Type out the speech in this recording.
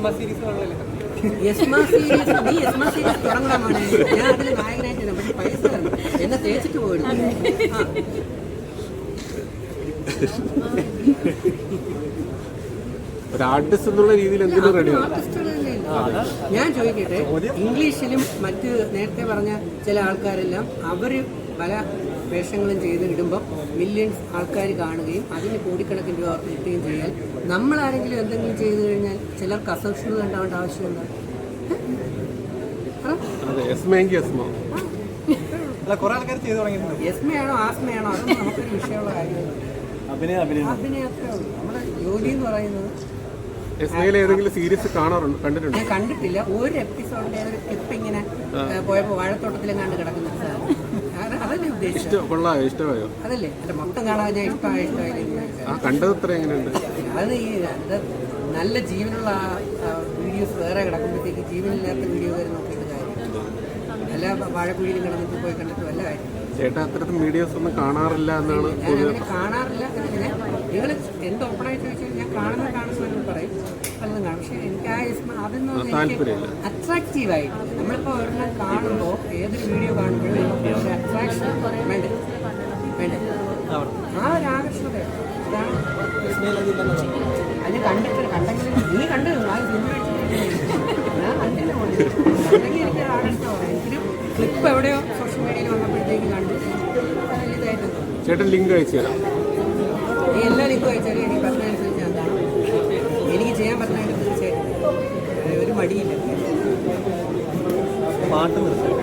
യസ്മ series കാണുമല്ലേ യസ്മ series നീ യസ്മ series തുടങ്ങണം ഞാൻ അതിൽ നായകനായിട്ട് വരാം. പക്ഷെ പൈസ തരണം എന്നെ തേച്ചിട്ട് ഒരു ആർട്ടിസ്റ്റ് എന്നുള്ള രീതിയിൽ എന്തിനും റെഡിയാണ്. ഞാൻ ചോദിക്കട്ടെ ഇംഗ്ലീഷിലും മറ്റ് നേരത്തെ പറഞ്ഞ ചില ആൾക്കാരെല്ലാം അവർ പല വേഷങ്ങളും ചെയ്ത് ഇടുമ്പോൾ മില്യൺസ് ആൾക്കാർ കാണുകയും അതിന് കോടിക്കണക്കിന് രൂപ കിട്ടുകയും ചെയ്യാൻ നമ്മളാരെങ്കിലും എന്തെങ്കിലും ചെയ്തു കഴിഞ്ഞാൽ ചിലർക്ക് അസഹിഷ്ണുത ഉണ്ടാവേണ്ട ആവശ്യമില്ല യസ്മയാണോ ആസ്മയാണോ? അതൊന്നും നമുക്കൊരു വിഷയമുള്ള കാര്യമല്ല. അഭിനയം അഭിനയം. നമ്മുടെ ജോലി എന്ന് പറയുന്നത് ഏതെങ്കിലും സീരീസ് കാണാറുണ്ട് കണ്ടിട്ടുണ്ട്? ഞാൻ കണ്ടിട്ടില്ല. ഒരു എപ്പിസോഡിന്റെ ഒരു ക്ലിപ്പ് ഇങ്ങനെ പോയപ്പോ വാഴത്തോട്ടത്തിലും കണ്ട് കിടക്കുന്ന അതല്ലേ ഉദ്ദേശിച്ചത് കൊള്ളായോ ഇഷ്ടമായോ? അതല്ലേ. അല്ല മൊത്തം കാണാൻ ഞാൻ ഇഷ്ടമായ ഇഷ്ടമായില്ല ആ കണ്ടത് അത്ര എങ്ങനെയുണ്ട്? അത് ഈ അത് നല്ല ജീവനുള്ള വീഡിയോസ് വേറെ കിടക്കുമ്പോഴത്തേക്ക് ജീവനില്ലാത്ത വീഡിയോ വരെ നോക്കിയിട്ട് കാര്യം. അല്ല വാഴക്കുഴിയിലും കിടന്നിട്ട് പോയി കണ്ടിട്ട് വല്ല കാര്യം. ചേട്ടാ അത്തരത്തിൽ വീഡിയോസ് ഒന്നും കാണാറില്ല എന്നാണ് കാണാറില്ല. നിങ്ങൾ എന്ത് ഓപ്പണായിട്ട് ചോദിച്ചാൽ ഞാൻ കാണുന്ന പക്ഷേ എനിക്ക് ആ അതൊന്നും എനിക്ക് താല്പര്യമില്ല. നമ്മളിപ്പോൾ ഒരെണ്ണം കാണുമ്പോൾ ഏതൊരു വീഡിയോ കാണുമ്പോഴും നമുക്ക് ഒരു അട്രാക്ഷൻ വേണ്ടേ? വേണ്ടേ? ആ ഒരു ആകർഷണത അതാണ് അത് കണ്ടിട്ട് കണ്ടെങ്കിൽ നീ കണ്ടു ആ സിനിമ ഞാൻ കണ്ടില്ല. കണ്ടെങ്കിൽ എനിക്ക് ആകർഷണമാണ്. എനിക്കൊരു ക്ലിപ്പ് എവിടെയോ സോഷ്യൽ മീഡിയയിൽ വന്നപ്പോഴത്തേക്ക് കണ്ടു. ഇതായിട്ട് ചേട്ടൻ ലിങ്ക് അയച്ചു തരാം. എല്ലാ ലിങ്കും അയച്ചാലും എനിക്ക് പറഞ്ഞ അനുസരിച്ച് എന്താണ് എനിക്ക് ചെയ്യാൻ പറ്റുന്ന ഒരു മടിയില്ല. പാട്ട് നിർത്തി